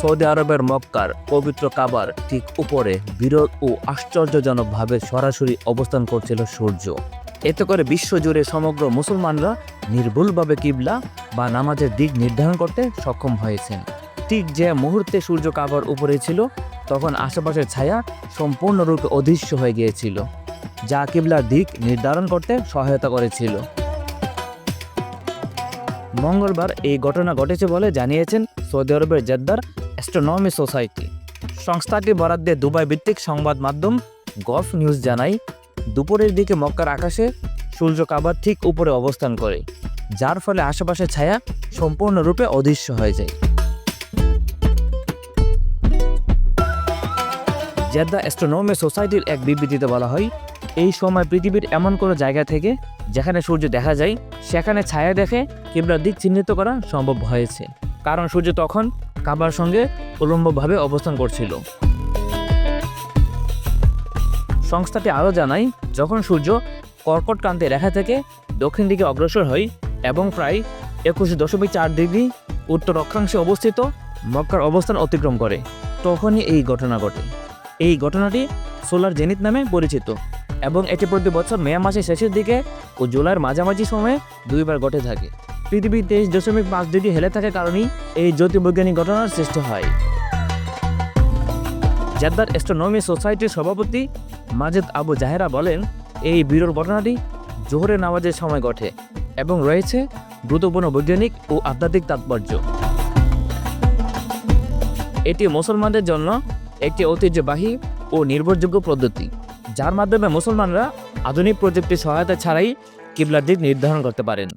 Saudi আরবের মক্কার পবিত্র কাবার ঠিক উপরে বিরল ও আশ্চর্যজনকভাবে সরাসরি অবস্থান করছিল সূর্য। এতে করে বিশ্বজুড়ে সমগ্র মুসলমানরা নির্ভুলভাবে কিবলা বা নামাজের দিক নির্ধারণ করতে সক্ষম হয়েছেন। ঠিক যে মুহূর্তে সূর্য কাবার উপরে ছিল, তখন আশেপাশের ছায়া সম্পূর্ণরূপে অদৃশ্য হয়ে গিয়েছিল, যা কিবলার দিক নির্ধারণ করতে সহায়তা করেছিল। মঙ্গলবার এই ঘটনা ঘটেছে বলে জানিয়েছেন সৌদি আরবের জেদ্দার অ্যাস্ট্রোনমি সোসাইটি সংস্থাটি বরাদ দিয়ে দুবাই ভিত্তিক সংবাদ মাধ্যম গলফ নিউজ জানায়, দুপুরের দিকে মক্কার আকাশে সূর্য কাবার ঠিক উপরে অবস্থান করে, যার ফলে আশেপাশের ছায়া সম্পূর্ণরূপে অদৃশ্য হয়ে যায়। জেদ্দা অ্যাস্ট্রোনমি সোসাইটির এক বিবৃতিতে বলা হয়, এই সময় পৃথিবীর এমন কোনো জায়গা থেকে যেখানে সূর্য দেখা যায়, সেখানে ছায়া দেখে কিবলার দিক চিহ্নিত করা সম্ভব হয়েছে। কারণ সূর্য তখন কাবার সঙ্গে উলম্বভাবে অবস্থান করছিল। সংস্থাটি আরও জানায়, যখন সূর্য কর্কট ক্রান্তি রেখা থেকে দক্ষিণ দিকে অগ্রসর হয় এবং প্রায় একুশ দশমিক চার ডিগ্রি উত্তর অক্ষাংশে অবস্থিত, মক্কার অবস্থান অতিক্রম করে। তখনই এই ঘটনা ঘটে। এই ঘটনাটি সোলার জেনিত নামে পরিচিত এবং এটি প্রতি বছর মে মাসের শেষের দিকে ও জুলাইয়ের মাঝামাঝি সময়ে দুইবার ঘটে থাকে। পৃথিবীর তেইশ দশমিক পাঁচ ডিগ্রি হেলে থাকার কারণেই এই জ্যোতির্বৈজ্ঞানিক ঘটনার সৃষ্টি হয়। জেদ্দার অ্যাস্ট্রোনমি সোসাইটির সভাপতি মাজেদ আবু জাহেরা বলেন, এই বিরল ঘটনাটি জোহরের নামাজের সময় ঘটে এবং রয়েছে গুরুত্বপূর্ণ বৈজ্ঞানিক ও আধ্যাত্মিক তাৎপর্য। এটি মুসলমানদের জন্য একটি ঐতিহ্যবাহী ও নির্ভরযোগ্য পদ্ধতি, যার মাধ্যমে মুসলমানরা আধুনিক প্রযুক্তির সহায়তা ছাড়াই কিবলার দিক নির্ধারণ করতে পারেন।